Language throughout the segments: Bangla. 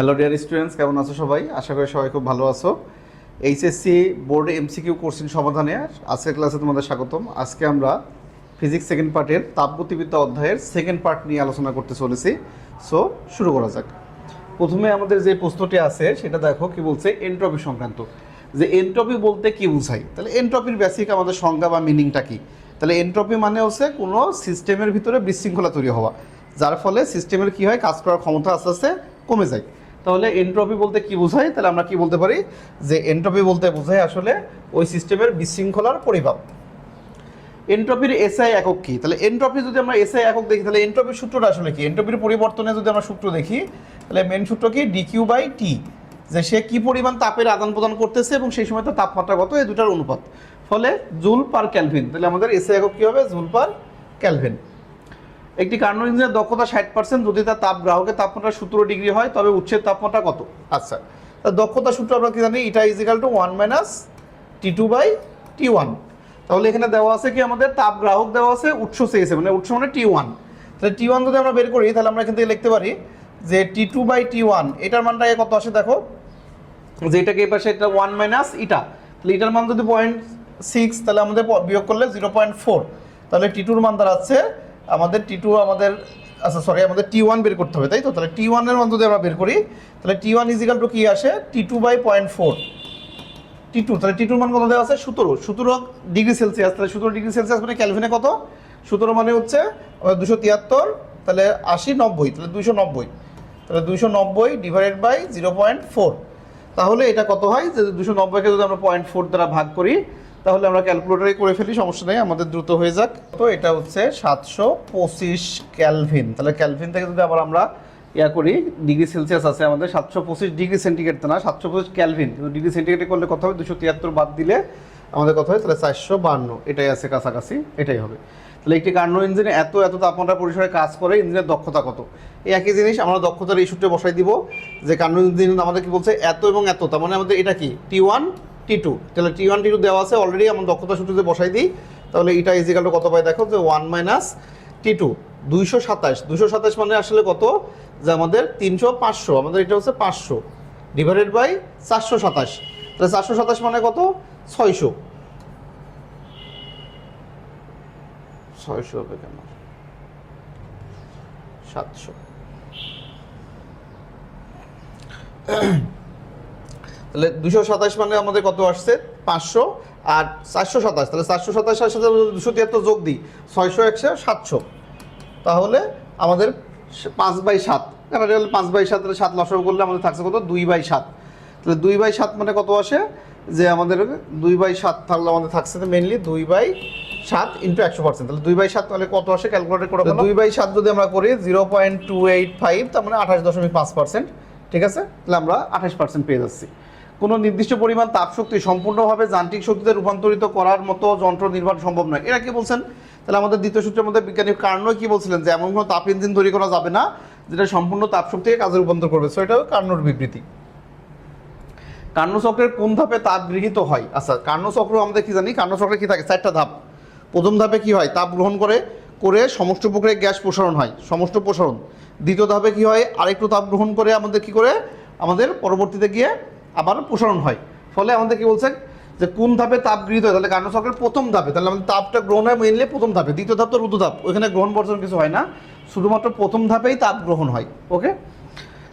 হ্যালো ডিয়ার স্টুডেন্টস কেমন আছো সবাই? আশা করি সবাই খুব ভালো আছো। এইচএসসি বোর্ড এমসিকিউ কোশ্চেন সমাধানে আজকের ক্লাসে তোমাদের স্বাগতম। আজকে আমরা ফিজিক্স সেকেন্ড পার্টের তাপগতিবিদ্যা অধ্যায়ের সেকেন্ড পার্ট নিয়ে আলোচনা করতে চলেছি। সো শুরু করা যাক। প্রথমে আমাদের যে প্রশ্নটি আছে, সেটা দেখো কি বলছে এন্ট্রপি সংক্রান্ত। যে এন্ট্রপি বলতে কি বোঝায়? তাহলে এন্ট্রপির বেসিক আমাদের সংজ্ঞা বা মিনিংটা কি? তাহলে এন্ট্রপি মানে হচ্ছে কোনো সিস্টেমের ভিতরে বিশৃঙ্খলা তৈরি হওয়া। যার ফলে সিস্টেমের কি হয়? কাজ করার ক্ষমতা আস্তে আস্তে কমে যায়। তাহলে এন্ট্রপি বলতে কি বোঝায়? তাহলে আমরা কি বলতে পারি? যে এন্ট্রপি বলতে বোঝায় আসলে ওই সিস্টেমের বিশৃঙ্খলার পরিমাপ। এন্ট্রপির এসআই একক কি? তাহলে এন্ট্রপি যদি আমরা এসআই একক দেখি, তাহলে এন্ট্রপির সূত্রটা আসলে কি? এন্ট্রপির পরিবর্তনে যদি আমরা সূত্র দেখি, তাহলে মেন সূত্র কি? ডিকিউ বাই টি যে সে কি পরিমাণ তাপের আদান প্রদান করতেছে এবং সেই সময় তার তাপমাত্রা কত এই দুটার অনুপাত। ফলে জুল পার ক্যালভিন তাহলে আমাদের এসআই একক কি হবে? জুল পার ক্যালভিন একটি কার্নো ইঞ্জিনের দক্ষতা ষাট পার্সেন্ট যদি তার তাপ গ্রাহকের তাপমাত্রা সতেরো ডিগ্রি হয় তবে উচ্ছের তাপমাত্রা কত? আচ্ছা। তার দক্ষতা সূত্র আমরা কি জানি? Eta is equal to one minus T two by T one তাহলে এখানে দেওয়া আছে কি আমাদের? তাপ গ্রাহক দেওয়া আছে উৎস চেয়েছে মানে উৎস মানে টি ওয়ান তাহলে টি ওয়ান যদি আমরা বের করি তাহলে আমরা এখান থেকে লিখতে পারি যে T two by T one এটার মানটা কত আসে দেখো? যে এটাকে পাশে এটা ওয়ান মাইনাস ইটা তাহলে এটার মান যদি পয়েন্ট সিক্স তাহলে আমাদের বিয়োগ করলে জিরো পয়েন্ট ফোর তাহলে টি টুর মান দাঁড়াচ্ছে আমাদের টি টু আমাদের আচ্ছা সরি আমাদের টি ওয়ান বের করতে হবে, তাই তো? তাহলে টি ওয়ানের মান যদি আমরা বের করি। তাহলে T one is equal to কী আসে? T two by point four T two তাহলে টি টুর মান কত দেওয়া আছে? সতেরো। সতেরো ডিগ্রি সেলসিয়াস তাহলে সতেরো ডিগ্রি সেলসিয়াস মানে ক্যালভিনে কত? সতেরো মানে হচ্ছে দুশো তিয়াত্তর, তাহলে আশি নব্বই, তাহলে দুশো নব্বই। তাহলে দুশো নব্বই divided by zero point four তাহলে এটা কত হয়? যে দুশো নব্বইকে যদি আমরা পয়েন্ট ফোর দ্বারা ভাগ করি তাহলে আমরা ক্যালকুলেটারে করে ফেলি, সমস্যা নেই, আমাদের দ্রুত হয়ে যাক। তো এটা হচ্ছে সাতশো পঁচিশ ক্যালভিন। তাহলে ক্যালভিন থেকে যদি আবার আমরা ইয়া করি, ডিগ্রি সেলসিয়াস আছে আমাদের, সাতশো পঁচিশ ডিগ্রি সেন্টিগ্রেড না, সাতশো পঁচিশ ক্যালভিন। কিন্তু ডিগ্রি সেন্টিগ্রেডে করলে কত হবে? দুশো তিয়াত্তর বাদ দিলে আমাদের কথা হয়? তাহলে চারশো বান্ন। এটাই আছে কাছাকাছি, এটাই হবে। তাহলে একটি কার্নো ইঞ্জিনে এত এত তাপমাত্রা পরিসরে কাজ করে, ইঞ্জিনের দক্ষতা কত? এই একই জিনিস আমরা দক্ষতার এই সূত্রে বসাই দিব, যে কার্নো ইঞ্জিন আমাদের কি বলছে? এত এবং এত তার মানে আমাদের এটা কি? টি ওয়ান টি টু তাহলে টি ওয়ান টি টু দেওয়া আছে অলরেডি আমরা দক্ষতা সূত্রে বসাই দিই, তাহলে এটা ইজিক্যাল কত পাই দেখো যে ওয়ান মাইনাস টি টু দুইশো সাতাশ। দুইশো সাতাশ মানে আসলে কত? যে আমাদের তিনশো পাঁচশো, আমাদের এটা হচ্ছে পাঁচশো ডিভাইডেড বাই চারশো সাতাশ। তাহলে চারশো সাতাশ মানে কত? ছয়শো। ছয়শো হবে কেন? সাতশো। তাহলে দুশো সাতাশ মানে আমাদের কত আসছে? পাঁচশো। আর চারশো সাতাশ, তাহলে চারশো সাতাশের সাথে দুশো তিয়াত্তর যোগ দিই, ছয়শো একশো, সাতশো। তাহলে আমাদের পাঁচ বাই সাত, এবার পাঁচ বাই সাত, তাহলে সাত লসক করলে আমাদের থাকছে কত? দুই বাই সাত। তাহলে দুই বাই সাত মানে কত আসে? যে আমাদের দুই বাই সাত তাহলে আমাদের থাকছে মেনলি দুই বাই সাত ইন্টু একশো পার্সেন্ট তাহলে দুই বাই সাত তাহলে কত আসে? ক্যালকুলেট করে দুই বাই সাত যদি আমরা করি zero point two eight five তার মানে আঠাশ দশমিক পাঁচ পার্সেন্ট ঠিক আছে? তাহলে আমরা আঠাশ পার্সেন্ট পেয়ে যাচ্ছি। কোনো নির্দিষ্ট পরিমাণ তাপশক্তি সম্পূর্ণভাবে যান্ত্রিক শক্তিতে রূপান্তরিত করার মতো যন্ত্র নির্মাণ সম্ভব নয়। এরা কি বলছেন? তাহলে আমাদের দ্বিতীয় সূত্রের মধ্যে বিজ্ঞানী কার্নো কি বলছিলেন যে, এমন কোনো তাপ ইঞ্জিন তৈরি করা যাবে না যেটা সম্পূর্ণ তাপশক্তিকে কাজে রূপান্তর করবে। সো এটা কার্নোর বিবৃতি। কার্নো চক্রের কোন ধাপে তাপ গৃহীত হয়? আচ্ছা কার্নো চক্র আমাদের কি জানি? কার্নো চক্রে কি থাকে? চারটা ধাপ। প্রথম ধাপে কি হয়? তাপ গ্রহণ করে করে সমষ্ট প্রক্রিয়ায় গ্যাস প্রসারণ হয়, সমষ্ট প্রসারণ। দ্বিতীয় ধাপে কি হয়? আরেকটু তাপ গ্রহণ করে আমাদের কি করে? আমাদের পরবর্তীতে গিয়ে আবার প্রসারণ হয়। ফলে আমাদের কি বলছে যে কোন ধাপে তাপ গৃহীত হয়? তাহলে কার্নো চক্রের প্রথম ধাপে? তাহলে আমাদের তাপটা গ্রহণ হয় মেনলি প্রথম ধাপে। দ্বিতীয় ধাপ তো রুদ্র ধাপ ওইখানে গ্রহণ বর্জন কিছু হয় না। শুধুমাত্র প্রথম ধাপেই তাপ গ্রহণ হয়। ওকে?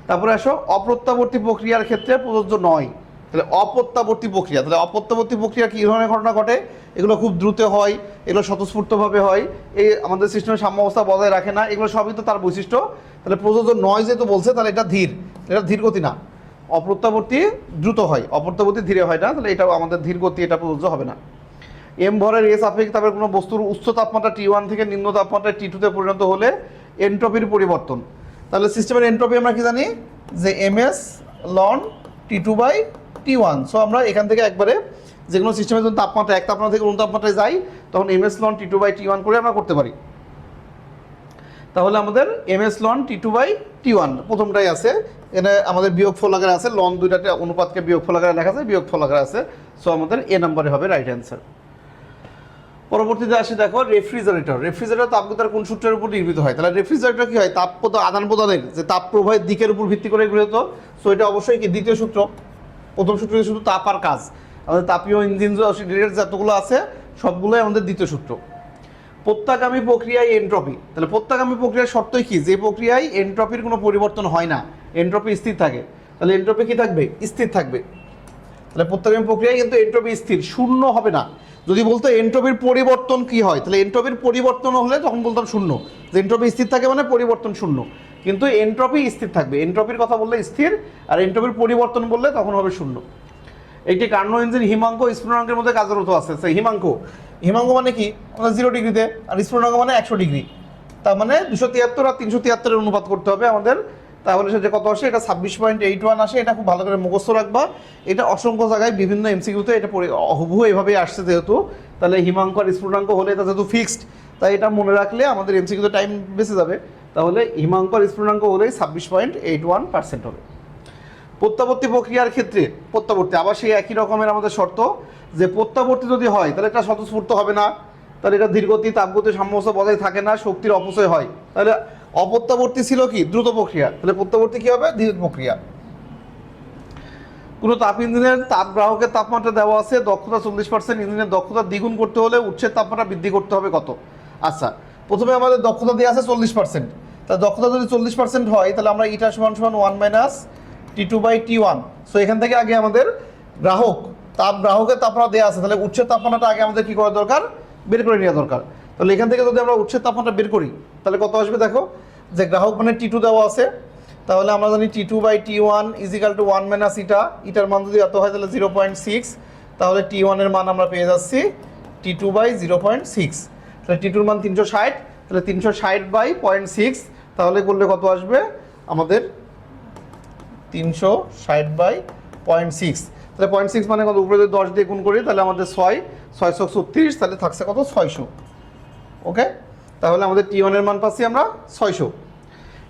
তারপরে আসো, অপ্রত্যাবর্তী প্রক্রিয়ার ক্ষেত্রে প্রযোজ্য নয়। তাহলে অপ্রত্যাবর্তী প্রক্রিয়া। তাহলে অপ্রত্যাবর্তী প্রক্রিয়া কী ধরনের ঘটনা ঘটে? এগুলো খুব দ্রুত হয়, এগুলো স্বতঃস্ফূর্তভাবে হয়। এই আমাদের সিস্টেমের সাম্যাবস্থা বজায় রাখে না। এগুলো সবই তো তার বৈশিষ্ট্য। তাহলে প্রযোজ্য নয় যেহেতু বলছে, তাহলে এটা ধীর। এটা ধীর গতি না। অপ্রত্যাবর্তী দ্রুত হয়, অপ্রত্যাবর্তী ধীরে হয় না, তাহলে এটাও আমাদের ধীর গতি, এটা প্রযোজ্য হবে না। এম ভরের এস আপেক্ষিক তাপের কোনো বস্তুর উচ্চ তাপমাত্রা টি ওয়ান থেকে নিম্ন তাপমাত্রা টি টুতে পরিণত হলে এন্ট্রপির পরিবর্তন। তাহলে সিস্টেমের এন্ট্রপি আমরা কি জানি? যে M S loan T two by T one so আমরা এখান থেকে একবারে যে কোনো সিস্টেমের যখন তাপমাত্রা, এক তাপমাত্রা থেকে অন্য তাপমাত্রায় যাই, তখন M S loan T two by T one করে আমরা করতে পারি। তাহলে আমাদের M S loan T two by T one প্রথমটাই আছে এখানে আমাদের বিয়োগ ফল আকারে আছে, লন দুইটাতে অনুপাতকে বিয়োগ ফল আকারে লেখা আছে বিয়োগ ফল আকারে আছে। সো আমাদের এ নাম্বারে হবে রাইট অ্যান্সার পরবর্তীতে আসি দেখো রেফ্রিজারেটর রেফ্রিজারেটর তাপগতার কোন সূত্রের উপর নির্মিত হয়? তাহলে রেফ্রিজারেটর কি হয়? তাপ আদান প্রদানের, যে তাপ প্রবাহের দিকের উপর ভিত্তি করে গৃহীত সো এটা অবশ্যই কি দ্বিতীয় সূত্র? প্রথম সূত্র শুধু তাপ আর কাজ। আমাদের তাপীয় ইঞ্জিন যতগুলো আছে, সবগুলোই আমাদের দ্বিতীয় সূত্র। প্রত্যাগামী প্রক্রিয়ায় এন্ট্রপি তাহলে প্রত্যাগামী প্রক্রিয়ার শর্তই কি? যে প্রক্রিয়ায় এন্ট্রপির কোনো পরিবর্তন হয় না। এন্ট্রপি স্থির থাকে। তাহলে এন্ট্রপি কি থাকবে? স্থির থাকবে। তাহলে প্রত্যাগামী প্রক্রিয়ায় কিন্তু এন্ট্রপি স্থির, শূন্য হবে না। যদি বলতো এন্ট্রপির পরিবর্তন কি হয়? তাহলে এন্ট্রপির পরিবর্তন হলে তখন বলতাম শূন্য। যে এন্ট্রপি স্থির থাকে মানে পরিবর্তন শূন্য। কিন্তু এন্ট্রপি স্থির থাকবে। এন্ট্রপির কথা বললে স্থির, আর এন্ট্রপির পরিবর্তন বললে তখন হবে শূন্য। একটি কার্নো ইঞ্জিন হিমাঙ্ক স্ফুটনাঙ্কের মধ্যে কার্যরত আছে। সেই হিমাঙ্ক হিমাঙ্ক মানে কি? জিরো ডিগ্রিতে আর স্ফুটনাঙ্ক মানে একশো ডিগ্রি তার মানে দুশো তিয়াত্তর আর তিনশো তিয়াত্তরের অনুপাত করতে হবে আমাদের। তাহলে সেটা কত আসে? এটা ছাব্বিশ পয়েন্ট এইট ওয়ান আসে, এটা খুব ভালো করে মুখস্থ রাখবা। এটা অসংখ্য জায়গায় বিভিন্ন এমসিকিউতে এটা হুবহু এভাবেই আসছে যেহেতু। তাহলে হিমাঙ্ক আর স্ফুটনাঙ্ক হলে এটা যেহেতু ফিক্সড তাই এটা মনে রাখলে আমাদের এমসিকিউতে টাইম বেঁচে যাবে। তাহলে হিমাঙ্ক আর স্ফুটনাঙ্ক হলেই ছাব্বিশ পয়েন্ট এইট ওয়ান পার্সেন্ট হবে। প্রত্যাবর্তী প্রক্রিয়ার ক্ষেত্রে প্রত্যাবর্তী, আবার সেই একই রকমের আমাদের শর্ত যে প্রত্যাবর্তী যদি হয়, তাহলে এটা স্বতঃস্ফূর্ত হবে না। তাহলে এটা ধীরগতি তাপগতি সাম্যস্ত বজায় থাকে না, শক্তির অপচয় হয়। তাহলে অপ্রত্যাবর্তী ছিল কি? দ্রুত প্রক্রিয়া। তাহলে প্রত্যাবর্তী কি হবে? ধীর প্রক্রিয়া। কোনো তাপ ইঞ্জিনের তাপ গ্রাহকের তাপমাত্রা দেওয়া আছে, দক্ষতা চল্লিশ পার্সেন্ট ইঞ্জিনের দক্ষতা দ্বিগুণ করতে হলে উচ্ছের তাপমাত্রা বৃদ্ধি করতে হবে কত? আচ্ছা প্রথমে আমাদের দক্ষতা দেওয়া আছে চল্লিশ পার্সেন্ট তা দক্ষতা যদি চল্লিশ পার্সেন্ট হয়, তাহলে আমরা ইটা সমান সমান one minus T two by T one so এখান থেকে আগে আমাদের গ্রাহক, তাপ গ্রাহকের তাপমাত্রা দেওয়া আছে। তাহলে উচ্ছের তাপমাত্রাটা আগে আমাদের কি করা দরকার? বের করে নেওয়া দরকার। তাহলে এখান থেকে যদি আমরা উচ্ছের তাপমাত্রা বের করি, তাহলে কত আসবে দেখো? যে গ্রাহক মানে টি টু দেওয়া আছে। তাহলে আমরা জানি T two by T one is equal to one minus eta ইটার মান যদি এত হয়, তাহলে জিরো পয়েন্ট সিক্স তাহলে টি ওয়ানের মান আমরা পেয়ে যাচ্ছি T two by zero point six তাহলে টি টুর মান তিনশো ষাট। তাহলে তিনশো ষাট বাই পয়েন্ট সিক্স তাহলে করলে কত আসবে? আমাদের তিনশো ষাট বাই পয়েন্ট সিক্স তাহলে পয়েন্ট সিক্স মানে কত? উপরে যদি দশ দিয়ে গুণ করি, তাহলে আমাদের ছয়, ছয়শো ছত্রিশ, তাহলে থাকছে কত? ছয়শো। ওকে? তাহলে আমাদের টি ওয়ানের মান পাচ্ছি আমরা ছয়শো।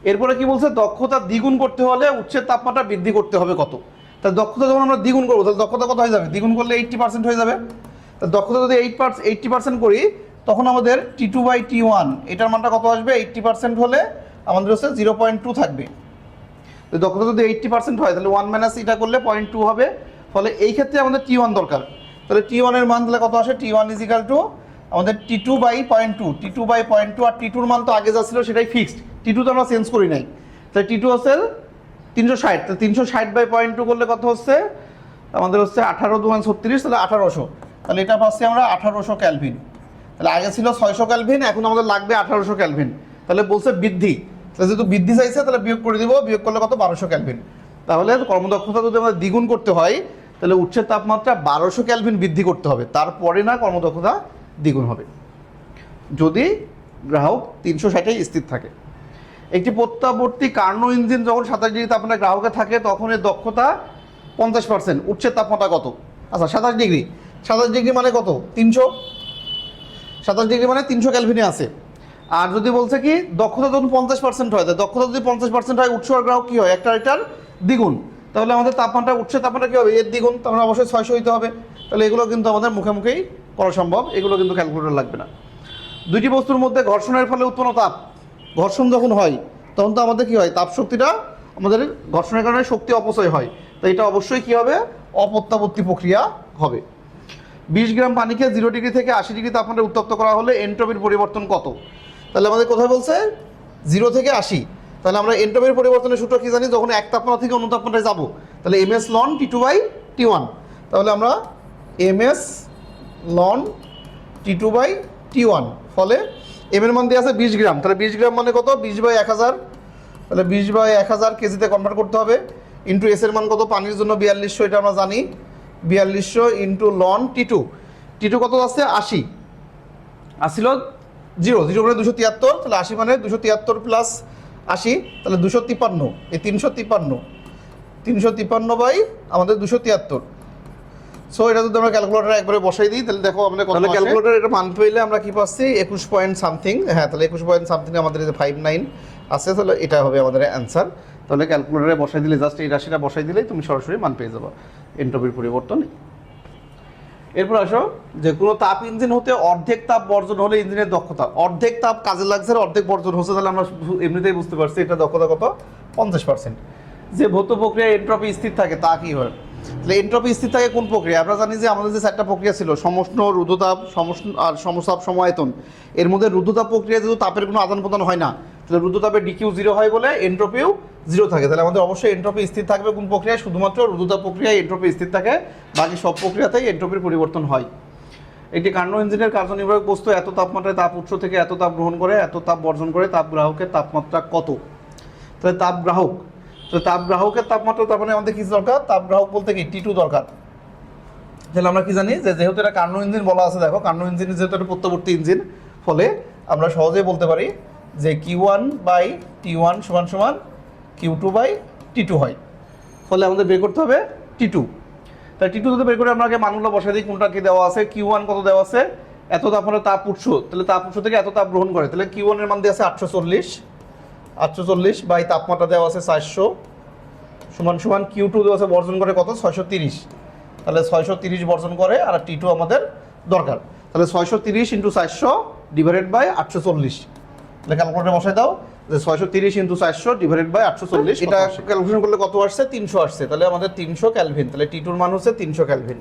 এরপরে কি বলছে? দক্ষতা দ্বিগুণ করতে হলে উচ্চের তাপমাত্রা বৃদ্ধি করতে হবে কত? তাহলে দক্ষতা যখন আমরা দ্বিগুণ করব, তাহলে দক্ষতা কত হয়ে যাবে? দ্বিগুণ করলে এইট্টি পার্সেন্ট হয়ে যাবে। তা দক্ষতা যদি এইট পার্স এইট্টি পার্সেন্ট করি, তখন আমাদের T two by T one এটার মানটা কত আসবে? এইট্টি পার্সেন্ট হলে আমাদের হচ্ছে জিরো পয়েন্ট টু থাকবে। দক্ষতা যদি এইট্টি পার্সেন্ট হয়, তাহলে ওয়ান মাইনাস এটা করলে পয়েন্ট টু হবে। ফলে এই ক্ষেত্রে আমাদের টি ওয়ান দরকার। তাহলে টি ওয়ানের মান তাহলে কত আসে? টি ওয়ান ইজিক্যাল টু আমাদের T two by point two T two by point two R T টুর মান তো আগে যা ছিল সেটাই ফিক্সড টি টু তো আমরা চেঞ্জ করি নাই। তাহলে টি টু হচ্ছে তিনশো ষাট। তাহলে তিনশো ষাট বাই পয়েন্ট টু করলে কত হচ্ছে? আমাদের হচ্ছে আঠারো দু ছত্রিশ, তাহলে আঠারোশো। তাহলে এটা পাচ্ছি আমরা আঠারোশো ক্যালভিন তাহলে আগে ছিল ছয়শো ক্যালভিন এখন আমাদের লাগবে আঠারোশো ক্যালভিন তাহলে বলছে বৃদ্ধি। যেহেতু বৃদ্ধি চাইছে, তাহলে বিয়োগ করে দিব। বিয়োগ করলে কত? বারোশো ক্যালভিন। তাহলে কর্মদক্ষতা যদি আমাদের দ্বিগুণ করতে হয়, তাহলে উচ্চের তাপমাত্রা বারোশো ক্যালভিন বৃদ্ধি করতে হবে। তারপরে না কর্মদক্ষতা দ্বিগুণ হবে। যদি গ্রাহক তিনশো ষাটে স্থির থাকে। একটি প্রত্যাবর্তী কার্নো ইঞ্জিন যখন সাতাশ ডিগ্রি তাপমাত্রা গ্রাহকে থাকে, তখন এর দক্ষতা পঞ্চাশ পার্সেন্ট। উচ্চের তাপমাত্রা কত? আচ্ছা সাতাশ ডিগ্রি। সাতাশ ডিগ্রি মানে কত? তিনশো? সাতাশ ডিগ্রি মানে তিনশো ক্যালভিনে আছে। আর যদি বলছে কি, দক্ষতা যখন পঞ্চাশ পার্সেন্ট হয় দক্ষতা যদি পঞ্চাশ পার্সেন্ট হয়, উৎস আর গ্রাহক কী হয়? একটা এটার দ্বিগুণ। তাহলে আমাদের তাপমাত্রা উচ্চের তাপমাত্রা কী হবে? এর দ্বিগুণ তখন অবশ্যই ছয়শো হইতে হবে। তাহলে এগুলো কিন্তু আমাদের মুখে মুখেই করা সম্ভব। এগুলো কিন্তু ক্যালকুলেটর লাগবে না। দুইটি বস্তুর মধ্যে ঘর্ষণের ফলে উৎপন্ন তাপ, ঘর্ষণ যখন হয়, তখন তো আমাদের কি হয়? তাপ শক্তিটা আমাদের ঘর্ষণের কারণে শক্তি অপচয় হয়। তো এটা অবশ্যই কি হবে? অপত্যাবর্তী প্রক্রিয়া হবে। বিশ গ্রাম পানিকে জিরো ডিগ্রি থেকে আশি ডিগ্রি তাপমাত্রা উত্তপ্ত করা হলে এন্ট্রপির পরিবর্তন কত? তাহলে আমাদের কোথায় বলছে? জিরো থেকে আশি। তাহলে আমরা এন্ট্রপির পরিবর্তনের সূত্র কি জানি? যখন এক তাপমাত্রা থেকে অন্য তাপমাত্রায় যাব। তাহলে M S loan T two by T one তাহলে আমরা M S loan T two by T one ফলে এম এর মান দিয়ে আছে বিশ গ্রাম। তাহলে বিশ গ্রাম মানে কত? বিশ বাই এক হাজার। তাহলে বিশ বাই এক হাজার কেজিতে কনভার্ট করতে হবে। ইন্টু এস এর মান কত? পানির জন্য বিয়াল্লিশশো, এটা আমরা জানি। বিয়াল্লিশশো into loan T two T two কত আছে আশি। আসিল জিরো জিরো মানে দুশো তিয়াত্তর তাহলে আশি মানে দুশো তিয়াত্তর প্লাস আশি তাহলে দুশো তিপ্পান্ন এই তিনশো তিপ্পান্ন তিনশো তিপ্পান্ন বাই আমাদের দুশো তিয়াত্তর। সো এটা যদি আমরা ক্যালকুলেটারে একবারে বসাই দিই তাহলে দেখো আমাদের তাহলে ক্যালকুলেটার এটা মান পেলে আমরা কি পাচ্ছি? একুশ পয়েন্ট সামথিং হ্যাঁ তাহলে একুশ পয়েন্ট সামথিং আমাদের যে ফাইভ নাইন আছে তাহলে এটা হবে আমাদের অ্যান্সার তাহলে ক্যালকুলেটারে বসাই দিলে জাস্ট এই রাশিটা বসাই দিলেই তুমি সরাসরি মান পেয়ে যাব। এন্ট্রপির পরিবর্তন এরপর আসো, যে কোনো তাপ ইঞ্জিন হতে অর্ধেক তাপ বর্জন হলে ইঞ্জিনের দক্ষতা। অর্ধেক তাপ কাজে লাগছে আর অর্ধেক বর্জন হচ্ছে, তাহলে আমরা এমনিতেই বুঝতে পারছি এটা দক্ষতা কত? পঞ্চাশ পার্সেন্ট যে ভৌত প্রক্রিয়া এন্ট্রপি স্থির থাকে, তা কি হয়? তাহলে এন্ট্রপি স্থির থাকে কোন প্রক্রিয়া আমরা জানি যে আমাদের যে চারটা প্রক্রিয়া ছিল, সমষ্ণ, রুদ্ধতাপ, সমষ্ণ আর সমতাপ সমায়তন এর মধ্যে রুদ্ধতাপ প্রক্রিয়া যেহেতু তাপের কোনো আদান প্রদান হয় না তাহলে রুদ্ধতাপের ডিকিউ জিরো হয় বলে, এন্ট্রপিও জিরো থাকে। তাহলে আমাদের অবশ্যই এন্ট্রপি স্থির থাকবে কোন প্রক্রিয়ায়? শুধুমাত্র রুদ্ধতাপ প্রক্রিয়ায় এন্ট্রপি স্থির থাকে, বাকি সব প্রক্রিয়াতেই এন্ট্রপির পরিবর্তন হয়। একটি কাণ্ড ইঞ্জিনের কার্যনির্বাহক বস্তু এত তাপমাত্রায় তাপ উৎস থেকে এত তাপ গ্রহণ করে, এত তাপ বর্জন করে, তাপ গ্রাহকের তাপমাত্রা কত? তাহলে তাপ গ্রাহক। তো তাপ গ্রাহকের তাপমাত্রা, তার মানে আমাদের কী দরকার? তাপ গ্রাহক বলতে কি? টি টু দরকার। তাহলে আমরা কি জানি যে যেহেতু এটা কার্নো ইঞ্জিন বলা আছে, দেখো, কার্নো ইঞ্জিন যেহেতু একটা প্রত্যবর্তী ইঞ্জিন, ফলে আমরা সহজেই বলতে পারি যে Q one by T one সমান সমান Q two by T two হয়। ফলে আমাদের বের করতে হবে টি টু তাই টি টু যদি বের করে আগে মানগুলো বসাই দিই, কোনটা কি দেওয়া আছে কিউ ওয়ান কত দেওয়া আছে, এত তাপমাত্রা তাপ উৎস, তাহলে তাপ উৎস থেকে এত তাপ গ্রহণ করে। তাহলে কিউ ওয়ানের মান দিয়ে আছে আটশো চল্লিশ। আটশো চল্লিশ বাই তাপমাত্রা দেওয়া আছে চারশো। সমান সমান কিউ টু দেওয়া আছে বর্জন করে কত? ছয়শো তিরিশ। তাহলে ছয়শো তিরিশ বর্জন করে আর টি টু আমাদের দরকার। তাহলে ছয়শো তিরিশ ইন্টু চারশো ডিভাইডেড বাই আটশো চল্লিশ। ক্যালকুলেটার বসাই দাও? যে ছয়শো তিরিশ ইন্টু চারশো ডিভাইডেড বাই আটশো চল্লিশ এটা ক্যালকুলেশন করলে কত আসছে? তিনশো আসছে। তাহলে আমাদের তিনশো ক্যালভিন তাহলে টি টুর মান হচ্ছে তিনশো ক্যালভিন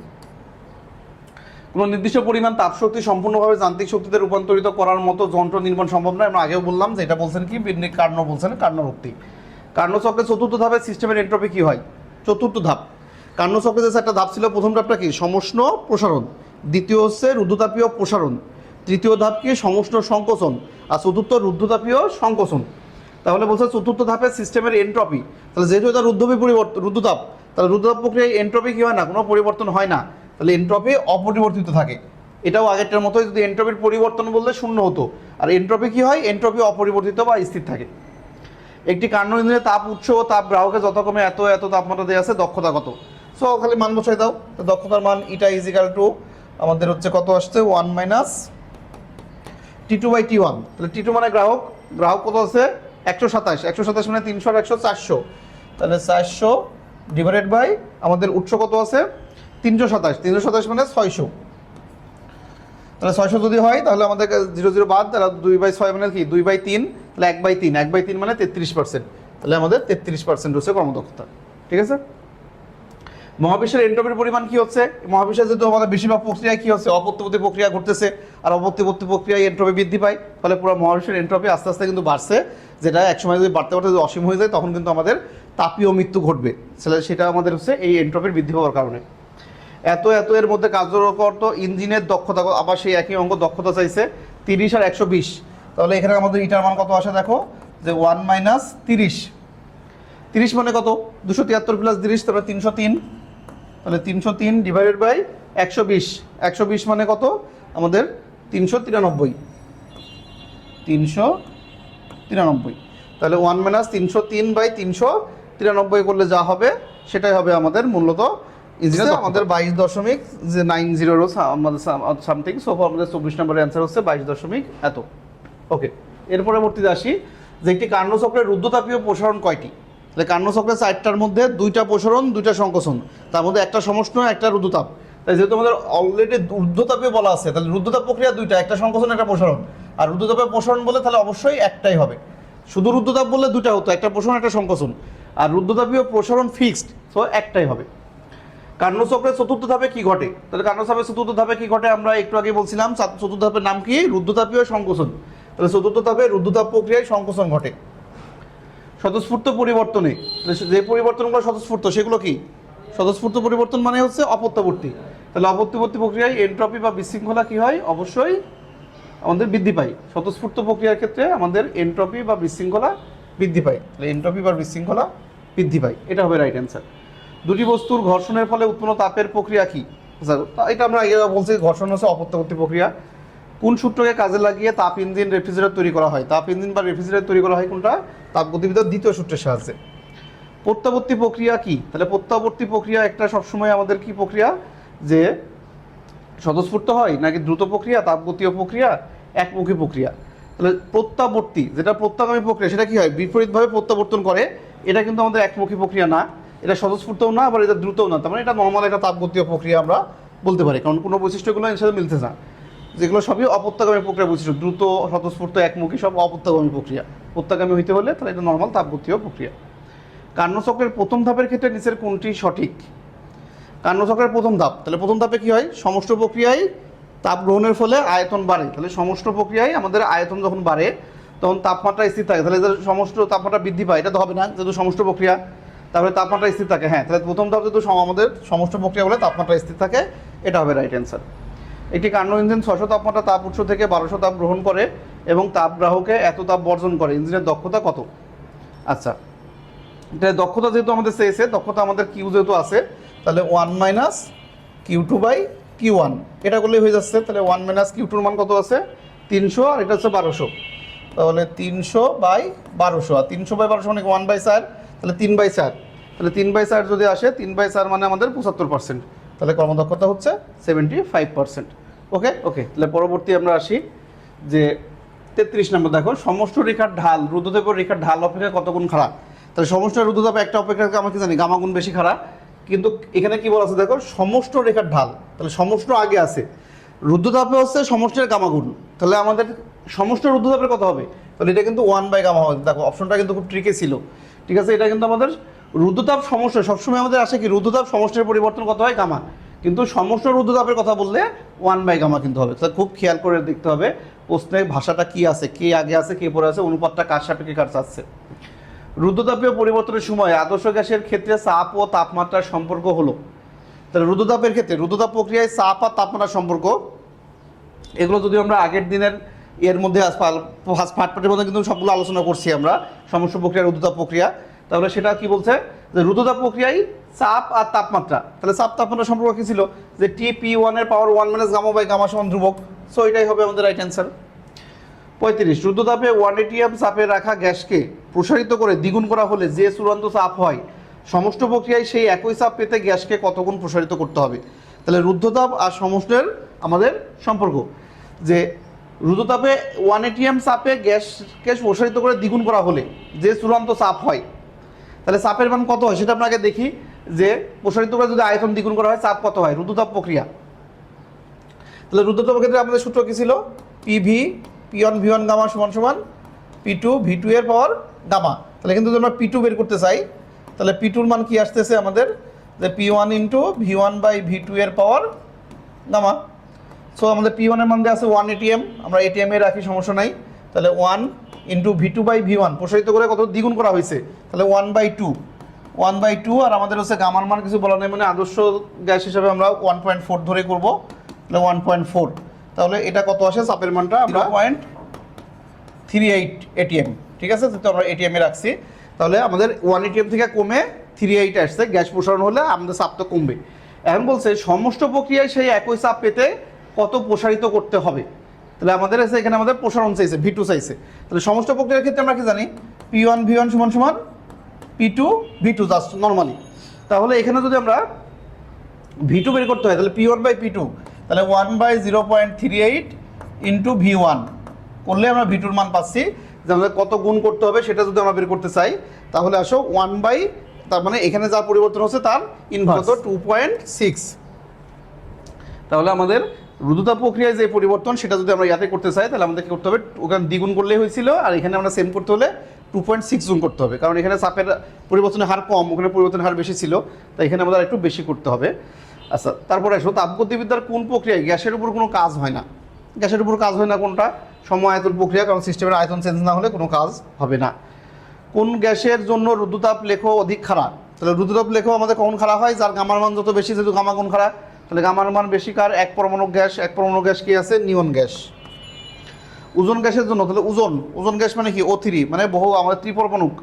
কোনো নির্দিষ্ট পরিমাণ তাপশক্তি সম্পূর্ণভাবে যান্ত্রিক শক্তিতে রূপান্তরিত করার মতো যন্ত্র নির্মাণ সম্ভব নয়। আমরা আগেও বললাম যে এটা বলছেন কি? কার্ণ বলছেন কার্ণরক্তি কার্ণচক্রের চতুর্থ ধাপে সিস্টেমের এন্ট্রপি কি হয়? চতুর্থ ধাপ। কার্ণচক্রে যে একটা ধাপ ছিল প্রথম ধাপটা কি? সমষ্ণ প্রসারণ। দ্বিতীয় হচ্ছে রুদ্ধতাপীয় প্রসারণ। তৃতীয় ধাপ কি সমষ্ণ সংকোচন আর চতুর্থ রুদ্ধতাপীয় সংকোচন। তাহলে বলছে চতুর্থ ধাপে সিস্টেমের এন্ট্রপি তাহলে যেহেতু এটা রুদ্ধপি পরিবর্তন রুদ্ধতাপ তাহলে রুদ্ধতাপ প্রক্রিয়ায় এন্ট্রপি কী হয় না? কোনো পরিবর্তন হয় না। তাহলে এন্ট্রপি অপরিবর্তিত থাকে। এটাও আগেরটার মতোই যদি এন্ট্রপির পরিবর্তন বললে শূন্য হতো। আর এন্ট্রপি কী হয়? এন্ট্রপি অপরিবর্তিত বা স্থির থাকে। একটি কাণ্ড ইঞ্জিনের তাপ উৎস ও তাপ গ্রাহকে যথাক্রমে এত এত তাপমাত্রা দেওয়া আছে দক্ষতা কত সো খালি মান বসাই দাও। দক্ষতার মান ইটা ইজিক্যাল টু আমাদের হচ্ছে কত আসছে? One minus T two by T one তাহলে টি টু মানে গ্রাহক। গ্রাহক কত আছে? একশো সাতাশ। একশো সাতাশ মানে তিনশো আর একশো চারশো। তাহলে চারশো ডিভাইডেড বাই আমাদের উৎস কত আছে? তিনশো সাতাশ। তিনশো সাতাশ মানে ছয়শো। তাহলে ছয়শো যদি হয়, তাহলে আমাদের জিরো জিরো বাদ, তাহলে দুই বাই ছয় মানে কি? দুই বাই তিন, তাহলে এক বাই তিন। এক বাই তিন মানে তেত্রিশ পার্সেন্ট তাহলে আমাদের তেত্রিশ পার্সেন্ট হচ্ছে কর্মদক্ষতা। ঠিক আছে? মহাবিশ্বের এন্ট্রপির পরিমাণ কি হচ্ছে? মহাবিশ্বের যেহেতু আমাদের বেশিরভাগ প্রক্রিয়ায় কি হচ্ছে? অপত্যবর্তী প্রক্রিয়া ঘটতেছে আর অপত্যবর্তী প্রক্রিয়ায় এন্ট্রপি বৃদ্ধি পায়, ফলে পুরো মহাবিশ্বের এন্ট্রপি আস্তে আস্তে কিন্তু বাড়ছে, যেটা একসময় যদি বাড়তে বাড়তে যদি অসীম হয়ে যায়, তখন কিন্তু আমাদের তাপীয় মৃত্যু ঘটবে। সেটা আমাদের হচ্ছে এই এন্ট্রপির বৃদ্ধি হওয়ার কারণে। এত এত এর মধ্যে কার্যকর ইঞ্জিনের দক্ষতা, আবার সেই একই অঙ্ক দক্ষতা চাইছে তিরিশ আর একশো বিশ। তাহলে এখানে আমাদের ইটার মান কত আসে দেখো? যে ওয়ান মাইনাস তিরিশ। তিরিশ মানে কত? দুশো তিয়াত্তর প্লাস তিরিশ, তারপরে তিনশো তিন। তাহলে তিনশো তিন ডিভাইডেড বাই একশো বিশ। একশো বিশ মানে কত? আমাদের তিনশো তিরানব্বই। তিনশো তিরানব্বই। তাহলে ওয়ান মাইনাস তিনশো তিন বাই তিনশো তিরানব্বই করলে যা হবে সেটাই হবে আমাদের মূলত আমাদের বাইশ দশমিক যে নাইন জিরো আমাদের সামথিং সো আমাদের চব্বিশ নম্বরের অ্যান্সার হচ্ছে বাইশ দশমিক এত। ওকে এর পরবর্তীতে আসি যে একটি কার্ণচক্রের রুদ্ধতাপীয় প্রসারণ কয়টি? তাহলে কার্ণচক্রের চারটার মধ্যে দুইটা প্রসারণ, দুইটা সংকোচন। তার মধ্যে একটা সমষ্ণ, একটা রুদ্ধতাপ। তাই যেহেতু আমাদের অলরেডি রুদ্ধতাপীয় বলা আছে, তাহলে রুদ্ধতাপ প্রক্রিয়া দুইটা, একটা সংকোচন, একটা প্রসারণ। আর রুদ্ধতাপের প্রসারণ বলে তাহলে অবশ্যই একটাই হবে। শুধু রুদ্ধতাপ বললে দুইটা হতো, একটা প্রসারণ, একটা সংকোচন। আর রুদ্ধতাপীয় প্রসারণ ফিক্সড সো একটাই হবে। কার্ণচক্রের চতুর্থ ধাপে কি ঘটে? তাহলে কার্ণচাপের চতুর্থ ধাপে কি ঘটে? আমরা একটু আগে বলছিলাম চাত- চতুর্থ ধাপের নাম কি? রুদ্ধতাপীয় সংকোচন। তাহলে চতুর্থ ধাপে রুদ্ধতাপ প্রক্রিয়ায় সংকোচন ঘটে। স্বতঃস্ফূর্ত পরিবর্তনে, যে পরিবর্তনগুলো স্বতঃস্ফূর্ত, সেগুলো কি? স্বতঃস্ফূর্ত পরিবর্তন মানে হচ্ছে অপত্যবর্তী। তাহলে অপত্যবর্তী প্রক্রিয়ায় এন্ট্রপি বা বিশৃঙ্খলা কি হয়? অবশ্যই আমাদের বৃদ্ধি পায়। স্বতঃস্ফূর্ত প্রক্রিয়ার ক্ষেত্রে আমাদের এন্ট্রপি বা বিশৃঙ্খলা বৃদ্ধি পায়। তাহলে এন্ট্রপি বা বিশৃঙ্খলা বৃদ্ধি পায়। এটা হবে রাইট অ্যান্সার দুটি বস্তুর ঘর্ষণের ফলে উৎপন্ন তাপের প্রক্রিয়া কি? এটা আমরা আগে বলছি, ঘর্ষণ হচ্ছে অপত্যবর্তী প্রক্রিয়া। কোন সূত্রকে কাজে লাগিয়ে তাপ ইঞ্জিন রেফ্রিজারেটর তৈরি করা হয়? তাপ ইঞ্জিন বা রেফ্রিজারেটর তৈরি করা হয় কোনটা? তাপ গতিবিদ্যার দ্বিতীয় সূত্রের সাহায্যে। প্রত্যাবর্তী প্রক্রিয়া কি? তাহলে প্রত্যাবর্তী প্রক্রিয়া একটা সবসময় আমাদের কি প্রক্রিয়া? যে স্বতঃস্ফূর্ত হয় নাকি দ্রুত প্রক্রিয়া তাপগতীয় প্রক্রিয়া, একমুখী প্রক্রিয়া। তাহলে প্রত্যাবর্তী, যেটা প্রত্যাগামী প্রক্রিয়া, সেটা কি হয়? বিপরীতভাবে প্রত্যাবর্তন করে, এটা কিন্তু আমাদের একমুখী প্রক্রিয়া না। এটা স্বতঃস্ফূর্তও না, আবার এটা দ্রুতও না। তার মানে এটা নর্মাল একটা তাপগতীয় প্রক্রিয়া আমরা বলতে পারি। কারণ কোনো বৈশিষ্ট্যগুলো এর সাথে মিলতে না। যেগুলো সবই অপত্যাগামী প্রক্রিয়া বৈশিষ্ট্য দ্রুত, স্বতঃস্ফূর্ত, একমুখী, সব অপত্যাগামী প্রক্রিয়া। প্রত্যাগামী হইতে হলে তাহলে এটা নর্মাল তাপগতীয় প্রক্রিয়া। কার্যচক্রের প্রথম ধাপের ক্ষেত্রে নিচের কোনটি সঠিক? কার্যচক্রের প্রথম ধাপ, তাহলে প্রথম ধাপে কি হয়? সমষ্ট প্রক্রিয়ায় তাপ গ্রহণের ফলে আয়তন বাড়ে। তাহলে সমষ্ট প্রক্রিয়ায় আমাদের আয়তন যখন বাড়ে, তখন তাপমাত্রা স্থির থাকে। তাহলে সমষ্ট তাপমাত্রা বৃদ্ধি পায়, এটা তো হবে না, যেহেতু সমষ্ট প্রক্রিয়া, তাহলে তাপমাত্রা স্থির থাকে। হ্যাঁ তাহলে প্রথম ধাপ যেহেতু আমাদের সমস্ত প্রক্রিয়া বলে তাপমাত্রা স্থির থাকে, এটা হবে রাইট অ্যান্সার একটি কার্নো ইঞ্জিন ছশো তাপমাত্রা তাপ উৎস থেকে বারোশো তাপ গ্রহণ করে এবং তাপ গ্রাহকে এত তাপ বর্জন করে। ইঞ্জিনের দক্ষতা কত? আচ্ছা এটা দক্ষতা যেহেতু আমাদের চেয়েছে, দক্ষতা আমাদের কিউ যেহেতু আছে, তাহলে one minus Q two by Q one এটা করলেই হয়ে যাচ্ছে, তাহলে ওয়ান মাইনাস কিউ টুর মান কত আছে? তিনশো, আর এটা হচ্ছে বারোশো। তাহলে তিনশো বাই বারোশো। আর তিনশো বাই বারোশো মানে ওয়ান বাই চার, তাহলে তিন বাই চার। তাহলে তিন বাই চার যদি আসে, তিন বাই চার মানে আমাদের পঁচাত্তর পার্সেন্ট তাহলে কর্মদক্ষতা হচ্ছে seventy five percent okay okay তাহলে পরবর্তী আমরা আসি যে তেত্রিশ নম্বর, দেখো সমষ্ট রেখার ঢাল রুদ্রদেবের রেখার ঢাল অপেক্ষা কত গুণ খারাপ তাহলে সমষ্ট রুদ্রদেব একটা অপেক্ষা আমরা কি জানি, গামা গুণ বেশি খারাপ কিন্তু এখানে কি বলা আছে, দেখো সমষ্ট রেখার ঢাল, তাহলে সমষ্ট আগে আছে। রুদ্রতাপে হচ্ছে সমষ্টের গামা গুণ। তাহলে আমাদের সমষ্ট রুদ্রতাপের কথা হবে? তাহলে এটা কিন্তু ওয়ান বাই গামা হবে। দেখো অপশনটা কিন্তু খুব ট্রিকে ছিল। ঠিক আছে? এটা কিন্তু আমাদের রুদ্রতাপ সমস্যা, সবসময় আমাদের আসে কি রুদ্রতাপ সমষ্টের পরিবর্তন কত হয়? গামা। কিন্তু সমস্ত রুদ্রতাপের কথা বললে ওয়ান বাই গামা কিন্তু হবে। তাহলে খুব খেয়াল করে দেখতে হবে প্রশ্নে ভাষাটা কি আছে, কে আগে আছে, কে পরে আছে, অনুপাতটা কার সাপেক্ষে কার চাচ্ছে। রুদ্রতাপীয় পরিবর্তনের সময় আদর্শ গ্যাসের ক্ষেত্রে চাপ ও তাপমাত্রার সম্পর্ক হলো। তাহলে রুদ্রতাপের ক্ষেত্রে রুদ্রতাপ প্রক্রিয়ায় চাপ আর তাপমাত্রার সম্পর্ক, এগুলো যদি আমরা আগের দিনের এর মধ্যে ফার্স্ট পার্টের মধ্যে কিন্তু সবগুলো আলোচনা করছি আমরা, সমস্ত প্রক্রিয়া রুদ্রতাপ প্রক্রিয়া। তাহলে সেটা কি বলছে? যে রুদ্রতাপ প্রক্রিয়ায় চাপ আর তাপমাত্রা। তাহলে চাপ তাপমাত্রা সম্পর্ক কি ছিল? যে টি পি ওয়ানের power one minus gamma by gamma সমান ধ্রুবক। সো এটাই হবে আমাদের রাইট অ্যান্সার পঁয়ত্রিশ, রুদ্রতাপে ওয়ান এটিএম চাপে রাখা গ্যাসকে প্রসারিত করে দ্বিগুণ করা হলে যে চূড়ান্ত চাপ হয়, সমষ্ট প্রক্রিয়ায় সেই একই চাপ পেতে গ্যাসকে কতগুণ প্রসারিত করতে হবে? তাহলে রুদ্ধতাপ আর সমষ্টের আমাদের সম্পর্ক। যে রুদ্রতাপে ওয়ান এটিএম চাপে গ্যাসকে প্রসারিত করে দ্বিগুণ করা হলে যে চূড়ান্ত চাপ হয় তাহলে চাপের মান কত হয়? সেটা আপনাকে দেখি, যে প্রসারিত করে যদি আয়তন দ্বিগুণ করা হয়, চাপ কত হয়? রুদ্রতাপ প্রক্রিয়া। তাহলে রুদ্রতাপের ক্ষেত্রে আমাদের সূত্র কি ছিল? PV P one V one gamma সমান সমান পি টু ভি টু এর পাওয়ার গামা। তাহলে কিন্তু যদি আমরা পি টু বের করতে চাই, তাহলে পি টুর মান কি আসতেছে আমাদের? যে P one into V one by V two এর পাওয়ার গামা। সো আমাদের পি ওয়ানের মান দেওয়া আছে ওয়ান এটিএম আমরা এটিএম রাখি, সমস্যা নাই। তাহলে one into V two by V one প্রসারিত করে কত দ্বিগুণ করা হয়েছে? তাহলে one by two one by two আর আমাদের হচ্ছে গামার মান কিছু বলা নেই মানে আদর্শ গ্যাস হিসাবে আমরা ওয়ান পয়েন্ট ফোর ধরে করব। তাহলে ওয়ান পয়েন্ট ফোর তাহলে এটা কত আসে? চাপের মানটা আমরা পয়েন্ট থ্রি এইট এটিএম ঠিক আছে? তো আমরা এটিএমে রাখছি, তাহলে আমাদের ওয়ান এটিএম থেকে কমে থ্রি এইট আসছে, গ্যাস প্রসারণ হলে আমাদের চাপ তো কমবে। এখন বলছে সমস্ত প্রক্রিয়ায় সেই একই চাপ পেতে কত প্রসারিত করতে হবে? তাহলে আমাদের আছে এখানে আমাদের প্রসারণ চাইছে ভি টু চাইছে। তাহলে সমস্ত প্রক্রিয়ার ক্ষেত্রে আমরা কি জানি? পি ওয়ান ভি ওয়ান সমান সমান P two V two just normally তাহলে এখানে যদি আমরা ভি টু বের করতে হয় তাহলে P one by P two তাহলে one by zero point three eight into V one. করলে আমরা ভি টুর মান পাচ্ছি যে আমাদের কত গুণ করতে হবে সেটা যদি আমরা বের করতে চাই তাহলে আসো ওয়ান বাই তার মানে এখানে যা পরিবর্তন হচ্ছে তার ইনভার্স টু পয়েন্ট সিক্স তাহলে আমাদের রুদ্রতা প্রক্রিয়ায় যে পরিবর্তন, সেটা যদি আমরা ইয়াতে করতে চাই, তাহলে আমাদের কি করতে হবে, ওখানে দ্বিগুণ করলেই হয়েছিল, আর এখানে আমরা সেম করতে হলে টু পয়েন্ট সিক্স গুণ করতে হবে, কারণ এখানে চাপের পরিবর্তনের হার কম, ওখানে পরিবর্তনের হার বেশি ছিল, তাই এখানে আমাদের একটু বেশি করতে হবে। আচ্ছা তারপরে আসো, তাপগতিবিদ্যার কোন প্রক্রিয়ায় গ্যাসের উপর কোনো কাজ হয় না? গ্যাসের উপর কাজ হয় না কোনটা? সময় আয়তন প্রক্রিয়া, কারণ সিস্টেমের আয়তন চেঞ্জ না হলে কোনো কাজ হবে না। কোন গ্যাসের জন্য রুদ্রতাপ লেখো অধিক খারাপ? তাহলে রুদ্রতাপ লেখো আমাদের কখন খারাপ হয়? যার গামার মান যত বেশি যেহেতু গামা কোন খারাপ? তাহলে গামার মান বেশি কার? এক পরমাণু গ্যাস, এক পরমাণু গ্যাস কি আছে? Neon gas. ওজন গ্যাসের জন্য, তাহলে ওজন ওজন গ্যাস মানে কি? ও থ্রি মানে বহু আমাদের ত্রিপরমাণুক।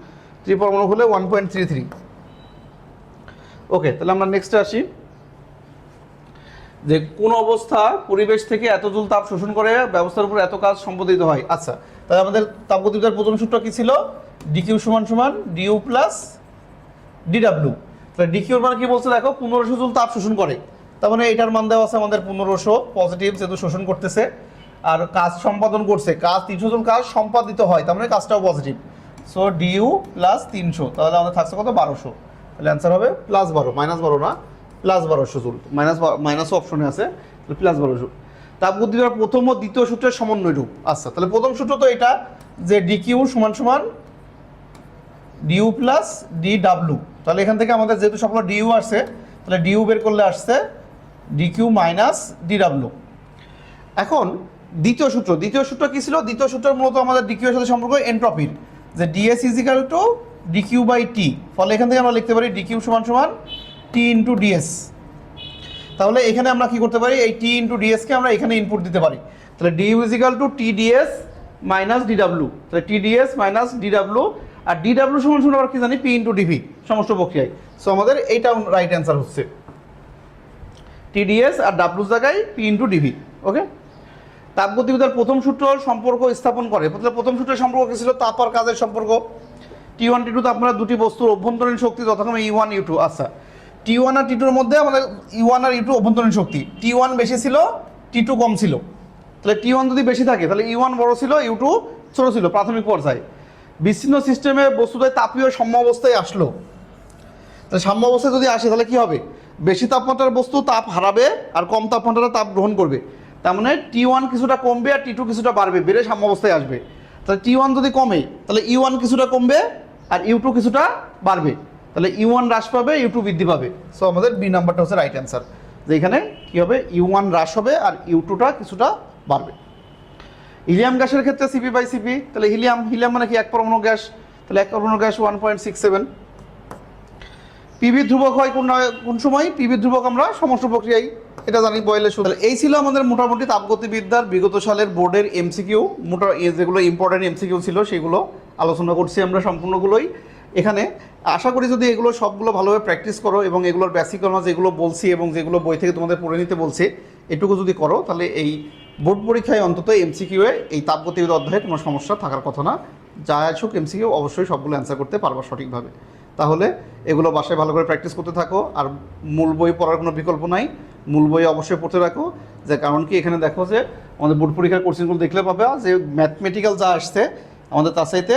ত্রিপরমাণু হলে one point three three okay তাহলে আমরা নেক্সটে আসি। যে কোন অবস্থা পরিবেশ থেকে এত জুল তাপ শোষণ করে, ব্যবস্থার উপর এত কাজ সম্পাদিত হয়? আচ্ছা তাহলে আমাদের তাপগতিবিদ্যার প্রথম সূত্র কি ছিল? ডিকিউ সমান সমান ডিউ প্লাস ডিডাব্লিউ তাহলে ডিকিউর মানে কি বলছে দেখো? পনেরোশো জুল তাপ শোষণ করে। তার মানে এটার মান দেওয়া আছে আমাদের পনেরোশো পজিটিভ যেহেতু শোষণ করতেছে। আর কাজ সম্পাদন করছে, কাজ তিনশো জন কাজ সম্পাদিত হয়, তার মানে কাজটাও পজিটিভ সো ডিউ প্লাস তিনশো, তাহলে আমাদের থাকছে কত? বারোশো। তাহলে অ্যান্সার হবে প্লাস বারো মাইনাস বারো না প্লাস বারোশো জুল। মাইনাস মাইনাস অপশনে আছে প্লাস বারোশো তাপগতিবিদ্যার প্রথম ও দ্বিতীয় সূত্রের সমন্বয় রূপ। আচ্ছা তাহলে প্রথম সূত্র তো এটা, যে ডিকিউ সমান সমান ডিউ প্লাস ডি ডাব্লু তাহলে এখান থেকে আমাদের যেহেতু সবগুলো ডিউ আসছে, তাহলে ডিউ বের করলে আসছে ডিকিউ মাইনাস ডি ডাব্লু এখন দ্বিতীয় সূত্র দ্বিতীয় সূত্র কি ছিল? দ্বিতীয় সূত্র মূলত আমাদের ডিকিউ এর সাথে সম্পর্ক এন্ট্রপির যে DS is equal to DQ by T ফলে এখান থেকে আমরা লিখতে পারি ডিকিউ সমান সমান টি ইন্টু ডিএস তাহলে এখানে আমরা কি করতে পারি? এই টি ইন্টু ডিএসকে আমরা এখানে ইনপুট দিতে পারি। তাহলে D U is equal to T D S minus D W তাহলে T D S minus D W আর ডিডাব্লু সমান সমান আমরা কি জানি? পি ইন্টু ডিভি সমস্ত প্রক্রিয়ায়। সো আমাদের এইটা রাইট অ্যান্সার হচ্ছে। টিডিএস আর ডাব্লু জায়গায় পি ইন্টু ডিভি ওকে তাপগতিবিদ্যার প্রথম সূত্র সম্পর্ক স্থাপন করে। প্রথম সূত্রের সম্পর্ক কি ছিল? তাপ আর কাজের সম্পর্ক। টি ওয়ান টি টু আপনারা দুটি বস্তুর অভ্যন্তরীণ শক্তি, যথাক্রমে ই ওয়ান ইউ টু আচ্ছা। টি ওয়ান আর টি টুর মধ্যে আমাদের ই ওয়ান আর ইউ টু অভ্যন্তরীণ শক্তি। টি ওয়ান বেশি ছিল টি টু কম ছিল। তাহলে টি ওয়ান যদি বেশি থাকে, তাহলে ই ওয়ান বড় ছিল ইউ টু ছোটো ছিল, প্রাথমিক পর্যায়ে। বিচ্ছিন্ন সিস্টেমে বস্তুটায় তাপীয় সাম্য অবস্থায় আসলো। তাহলে সাম্য অবস্থায় যদি আসে, তাহলে কি হবে? বেশি তাপমাত্রার বস্তু তাপ হারাবে আর কম তাপমাত্রার তাপ গ্রহণ করবে। তার মানে টি ওয়ান কিছুটা কমবে আর টি টু কিছুটা বাড়বে, বেড়ে সাম্য অবস্থায় আসবে। তাহলে টি ওয়ান যদি কমে, তাহলে ইউ ওয়ান কিছুটা কমবে আর ইউ টু কিছুটা বাড়বে। তাহলে ইউ ওয়ান হ্রাস পাবে ইউ টু বৃদ্ধি পাবে। সো আমাদের বি নাম্বারটা হচ্ছে রাইট অ্যান্সার যে এখানে কী হবে? ইউ ওয়ান হ্রাস হবে আর ইউ টুটা কিছুটা বাড়বে। হিলিয়াম গ্যাসের ক্ষেত্রে সিপি বাই সিপি তাহলে হিলিয়াম হিলিয়াম মানে কি? এক পরমাণু গ্যাস। তাহলে এক পরমাণু gas one point six seven PV ধ্রুবক হয় কোন কোন সময়? পিভি ধ্রুবক আমরা সমস্ত প্রক্রিয়ায় এটা জানি বয়েলের সুদ এই ছিল আমাদের মোটামুটি তাপগতিবিদ্যার বিগত সালের বোর্ডের এমসিকিউ। মোটা যেগুলো ইম্পর্টেন্ট এমসিকিউ ছিল সেগুলো আলোচনা করছি আমরা সম্পূর্ণগুলোই এখানে। আশা করি যদি এগুলো সবগুলো ভালোভাবে প্র্যাকটিস করো এবং এগুলোর বেসিক আমরা যেগুলো বলছি এবং যেগুলো বই থেকে তোমাদের পড়ে নিতে বলছে, এটুকু যদি করো, তাহলে এই বোর্ড পরীক্ষায় অন্তত এমসিকিউয়ে এই তাপগতিবিদ্যা অধ্যায়ে কোনো সমস্যা থাকার কথা না। যা আসুক এমসিকিউ, অবশ্যই সবগুলো অ্যান্সার করতে পারবা সঠিকভাবে। তাহলে এগুলো বাসায় ভালো করে প্র্যাকটিস করতে থাকো। আর মূল বই পড়ার কোনো বিকল্প নাই। মূল বই অবশ্যই পড়তে রাখো। যে কারণ কি, এখানে দেখো যে আমাদের বোর্ড পরীক্ষার কোশ্চেনগুলো দেখলে পাবে। যে ম্যাথমেটিক্যাল যা আসছে, আমাদের তার সাথে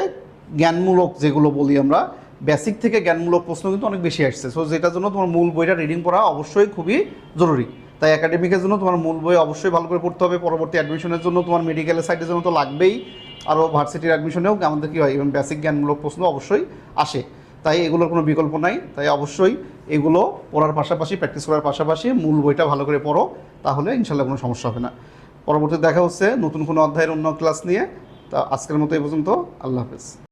জ্ঞানমূলক যেগুলো বলি আমরা বেসিক থেকে জ্ঞানমূলক প্রশ্ন কিন্তু অনেক বেশি আসছে। সো যেটার জন্য তোমার মূল বইটা রিডিং পড়া অবশ্যই খুবই জরুরি। তাই একাডেমিকের জন্য তোমার মূল বই অবশ্যই ভালো করে পড়তে হবে। পরবর্তী অ্যাডমিশনের জন্য তোমার মেডিকেলের সাইডের জন্য তো লাগবেই। আরও ভার্সিটির অ্যাডমিশনেও আমাদের কী হয় এবং বেসিক জ্ঞানমূলক প্রশ্ন অবশ্যই আসে। তাই এগুলোর কোনো বিকল্প নাই। তাই অবশ্যই এগুলো পড়ার পাশাপাশি প্র্যাকটিস করার পাশাপাশি মূল বইটা ভালো করে পড়ো, তাহলে ইনশাল্লাহ কোনো সমস্যা হবে না। পরবর্তী দেখা হচ্ছে নতুন কোনো অধ্যায়ের অন্য ক্লাস নিয়ে। তা আজকের মতো এই পর্যন্ত। আল্লাহ হাফেজ।